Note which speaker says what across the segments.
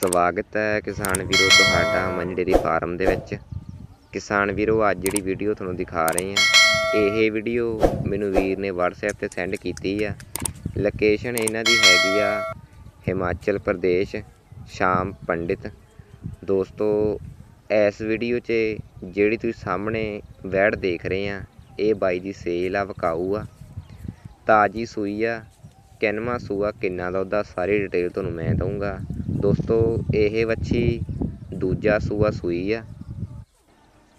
Speaker 1: ਸਵਾਗਤ ਹੈ ਕਿਸਾਨ ਵੀਰੋ ਤੁਹਾਡਾ ਮਨੀ ਡੇਰੀ ਫਾਰਮ ਦੇ ਵਿੱਚ। ਕਿਸਾਨ ਵੀਰੋ, ਅੱਜ ਜਿਹੜੀ ਵੀਡੀਓ ਤੁਹਾਨੂੰ ਦਿਖਾ ਰਹੇ ਹਾਂ, ਇਹ ਵੀਡੀਓ ਮੈਨੂੰ ਵੀਰ ਨੇ WhatsApp ਤੇ ਸੈਂਡ ਕੀਤੀ ਆ। ਲੋਕੇਸ਼ਨ ਇਹਨਾਂ ਦੀ ਹੈਗੀ ਆ ਹਿਮਾਚਲ ਪ੍ਰਦੇਸ਼, ਸ਼ਾਮ ਪੰਡਿਤ। ਦੋਸਤੋ, ਇਸ ਵੀਡੀਓ 'ਚ ਜਿਹੜੀ ਤੁਸੀਂ ਸਾਹਮਣੇ ਵੈੜ ਦੇਖ ਰਹੇ ਆ ਇਹ ਬਾਈ ਦੀ ਸੇਲ ਆ, ਵਕਾਊ ਆ। ਤਾਜੀ ਸੂਈ ਆ, ਕਿੰਨਵਾਂ ਸੂਆ, ਕਿੰਨਾ ਦਾ ਉਹਦਾ ਸਾਰੀ ਡਿਟੇਲ ਤੁਹਾਨੂੰ ਮੈਂ ਦਊਂਗਾ। ਦੋਸਤੋ, ਇਹ ਵੱਛੀ ਦੂਜਾ ਸੂਆ ਸੂਈ ਆ।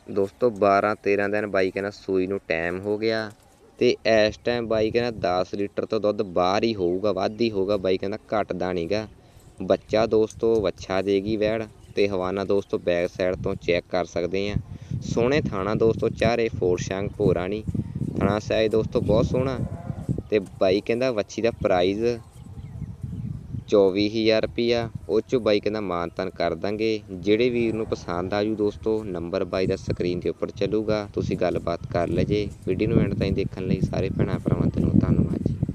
Speaker 1: ਦੋਸਤੋ 12 13 ਦਿਨ ਬਾਈ ਕਹਿੰਦਾ ਸੂਈ ਨੂੰ ਟਾਈਮ ਹੋ ਗਿਆ ਤੇ ਇਸ ਟਾਈਮ ਬਾਈ ਕਹਿੰਦਾ 10 ਲੀਟਰ ਤੋਂ ਦੁੱਧ ਬਾਹਰ ਹੀ ਹੋਊਗਾ, ਵੱਧ ਹੀ ਹੋਊਗਾ। ਬਾਈ ਕਹਿੰਦਾ ਘਟਦਾ ਨਹੀਂਗਾ ਬੱਚਾ ਦੋਸਤੋ, ਵੱਛਾ ਦੇਗੀ ਵੈੜ ਤੇ ਹਵਾਨਾ ਦੋਸਤੋ ਬੈਕ ਸਾਈਡ ਤੋਂ ਚੈੱਕ ਕਰ ਸਕਦੇ ਆ। ਸੋਹਣੇ ਥਾਣਾ ਦੋਸਤੋ, ਚਾਰੇ ਫੋਰ ਸ਼ੰਗ ਭੋਰਾਣੀ ਥਾਣਾ ਸਾਈਜ਼ ਦੋਸਤੋ ਬਹੁਤ ਸੋਹਣਾ ਤੇ ਬਾਈ ਕਹਿੰਦਾ ਵੱਛੀ ਦਾ ਪ੍ਰਾਈਜ਼ ਚੌਵੀ ਹਜ਼ਾਰ ਰੁਪਈਆ। ਉਹ ਚੋਂ ਬਾਈ ਕਹਿੰਦਾ ਮਾਨਤਨ ਕਰ ਦਾਂਗੇ। ਜਿਹੜੇ ਵੀਰ ਨੂੰ ਪਸੰਦ ਆ ਜੂ ਦੋਸਤੋ, ਨੰਬਰ ਬਾਈ ਦਾ ਸਕਰੀਨ ਦੇ ਉੱਪਰ ਚੱਲੂਗਾ। ਤੁਸੀਂ ਗੱਲਬਾਤ ਕਰ ਲਿਓ ਜੇ। ਵੀਡੀਓ ਨੂੰ ਐਂਡ ਤਾਈਂ ਦੇਖਣ ਲਈ ਸਾਰੇ ਭੈਣਾਂ ਭਰਾਵਾਂ ਨੂੰ ਧੰਨਵਾਦ ਜੀ।